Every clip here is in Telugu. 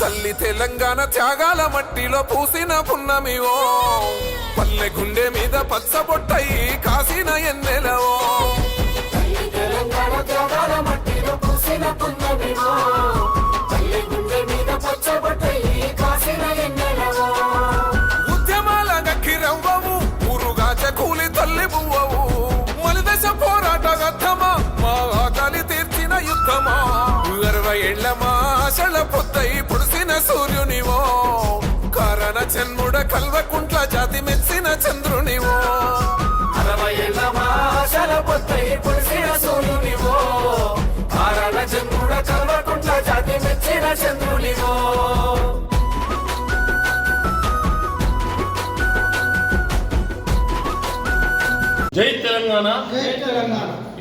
తల్లి తెలంగాణ త్యాగాల మట్టిలో పూసిన పున్నమివో. తల్లి గుండె మీద పచ్చబొట్టయి కాసిన ఎన్నెలవో. ఉద్యమాల గక్కిరవ్వవు ఊరుగాచ కూలి తల్లి పువ్వవు మలిదశ పోరాట గద్దమా మా ఆకలి తీర్చిన యుద్ధమా. అరవై ఏళ్ళ మా ఆశల పుడిసిన సూర్యునివో. కారణ జన్ముడ కల్వకుంట్ల జాతి మెచ్చిన చంద్రునివో. అరవై ఏళ్ళ మాషల పొత్తయి పులిసిన సూర్యునివో. ఆరణ చంద్రుడ కల్వకుంట్ల జాతి మెచ్చిన చంద్రునివో. జై తెలంగాణ.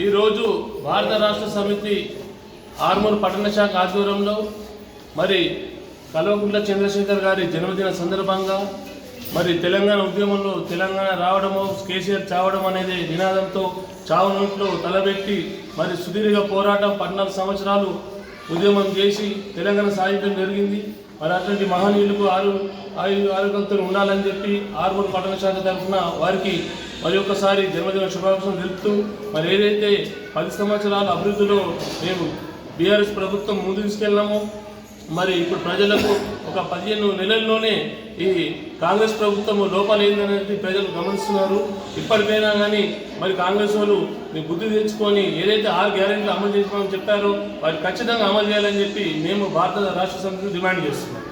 ఈరోజు భారత రాష్ట్ర సమితి ఆర్మూర్ పట్టణ శాఖ ఆధ్వర్యంలో మరి కల్వకుంట్ల చంద్రశేఖర్ గారి జన్మదిన సందర్భంగా మరి తెలంగాణ ఉద్యమంలో తెలంగాణ రావడము కేసీఆర్ చావడం అనేది నినాదంతో చావు నోట్లో తలబెట్టి మరి సుదీర్ఘ పోరాటం పద్నాలుగు సంవత్సరాలు ఉద్యమం చేసి తెలంగాణ సాధించడం జరిగింది మరి అటువంటి మహనీయులకు ఆరు ఆయు ఆరోగ్యంతో ఉండాలని చెప్పి ఆరుమూరు పట్టణ శాఖ తరఫున వారికి మరి ఒక్కసారి జన్మదిన శుభాకాంక్షలు తెలుపుతూ మరి ఏదైతే పది సంవత్సరాల అభివృద్ధిలో మేము బీఆర్ఎస్ ప్రభుత్వం ముందు తీసుకెళ్ళామో మరి ఇప్పుడు ప్రజలకు ఒక పదిహేను నెలల్లోనే ఈ కాంగ్రెస్ ప్రభుత్వం లోపాలు ఏందనేది ప్రజలు గమనిస్తున్నారు. ఇప్పటికైనా కానీ మరి కాంగ్రెస్ వాళ్ళు మీ బుద్ధి తెచ్చుకొని ఏదైతే ఆరు గ్యారెంటీలు అమలు చేసుకోమని చెప్పారో వారు ఖచ్చితంగా అమలు చేయాలని చెప్పి మేము భారత రాష్ట్ర సమితిని డిమాండ్ చేస్తున్నాం.